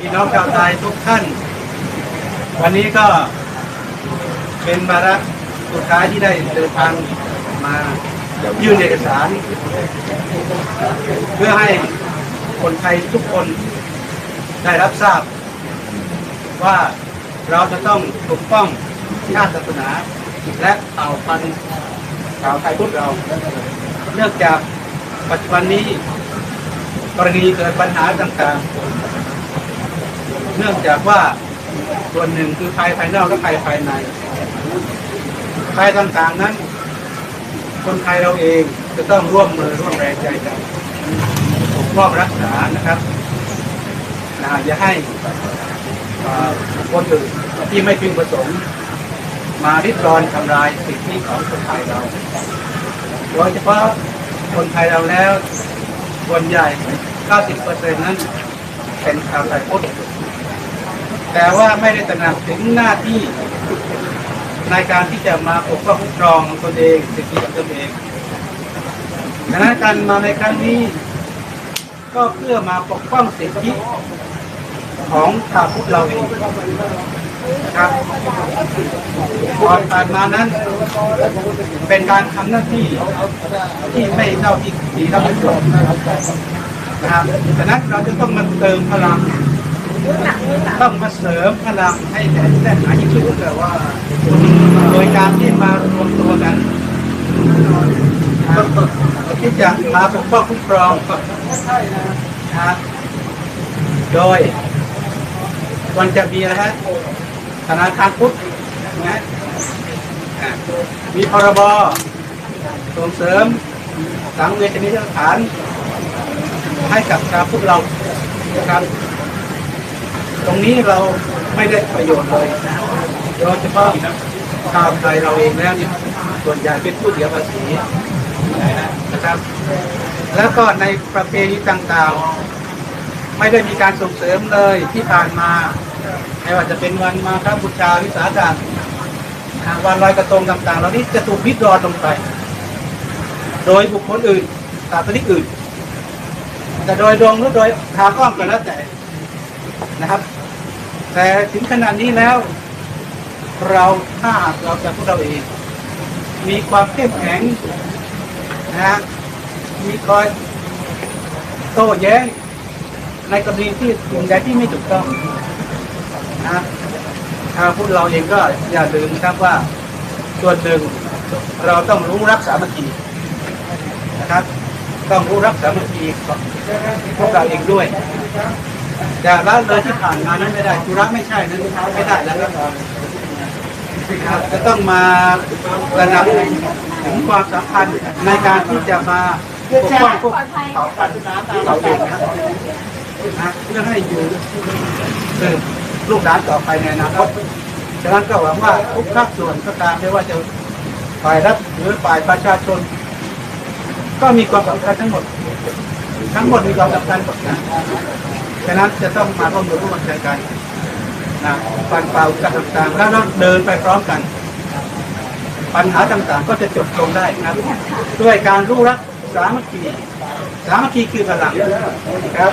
พี่น้องชาวไทยทุกท่าน วันนี้ก็เป็นวาระสุดท้ายที่ได้เดินทางมายื่นเอกสาร เพื่อให้คนไทยทุกคนได้รับทราบ ว่าเราจะต้องปกป้องชาติศาสนา และเผ่าพันธุ์ชาวไทยพุทธเรา เนื่องจากปัจจุบันนี้กรณีเกิดปัญหาต่างๆ เนื่องจากว่าส่วนหนึ่งคือภัยภายนอกและภัยภายในภัยต่างๆนั้น คนไทยเราเองจะต้องร่วมมือร่วมแรงใจกันปกป้องรักษานะครับนะอย่าให้คนอื่นที่ไม่พึงประสงค์ มาริดรอนทำลายสิทธิของคนไทยเราโดยเฉพาะคนไทยเราแล้วส่วนใหญ่ 90%นั้นเป็นชาวไทยพุทธ แต่ว่าไม่ได้ตระหนักถึงหน้าที่ในการที่จะมาปกป้องคุ้มครองตนเองสิทธิของตนเองดังนั้นการมาในครั้งนี้ ก็เพื่อมาปกป้องสิทธิของชาวพุทธเราเองนะครับก่อนผ่านมานั้น เป็นการทำหน้าที่ที่ไม่เท่าที่ดีเท่าที่ควรนะครับดังนั้นเราจะต้องมาเติมพลัง ต้องมาเสริมพลังให้แน่แน่หายิ่งขึ้นแต่ว่า โดยการที่มารวมตัวกันที่จะมาปกป้องคุ้มครองนะโดยมันจะมีนะฮะธนาคารพุทธนะมีพรบส่งเสริมสังเวชนิสถานให้กับชาวพุทธเรานะครับ ตรงนี้เราไม่ได้ประโยชน์เลยนะโดยเฉพาะชาวไทยเราเองแล้วเนี่ยส่วนใหญ่เป็นผู้เสียภาษีนะครับ แล้วก็ในประเพณีต่างๆ ไม่ได้มีการส่งเสริมเลยที่ผ่านมาไม่ว่าจะเป็นวันมาครับบูชาวิสาขะวันลอยกระทงต่างๆ เหล่านี้จะถูกวิดรอนลงไป โดยบุคคลอื่นศาสนิกอื่น แต่โดยดวงหรือโดยทางอ้อมก็แล้วแต่ นะครับ แต่ถึงขนาดนี้แล้ว เราถ้าเราจะพวกเราเอง มีความเข้มแข็งนะฮะมีคอยโต้แย้งในกรณีที่กลุ่มใดที่ไม่ถูกต้องนะทางพวกเราเองก็อย่าลืมนะครับว่าส่วนหนึ่งเราต้องรู้รักสามัคคีนะครับ ต้องรู้รักสามัคคีของพวกเราเองด้วย แต่ละเลยที่ผ่านมานั้นไม่ได้ธุระไม่ใช่นั้นไม่ได้แล้วครับจะต้องมาระดับถึงความสำคัญในการที่จะมาปกป้องพวกเผ่าพันเราเองนะครับนะเพื่อให้อยู่สืบลูกหลานต่อไปในอนาคตฉะนั้นก็หวังว่าทุกภาคส่วนก็ตามไม่ว่าจะฝ่ายรัฐหรือฝ่ายประชาชน ก็มีความสำคัญทั้งหมด ทั้งหมดมีความสำคัญหมดนะ ฉะนั้นจะต้องมาร่วมมือร่วมใจกันนะปันเป่ากันต่างๆแล้วเดินไปพร้อมกัน ปัญหาต่างๆก็จะจบลงได้นะครับด้วยการรู้รักสามัคคีสามัคคีคือพลังนะครับ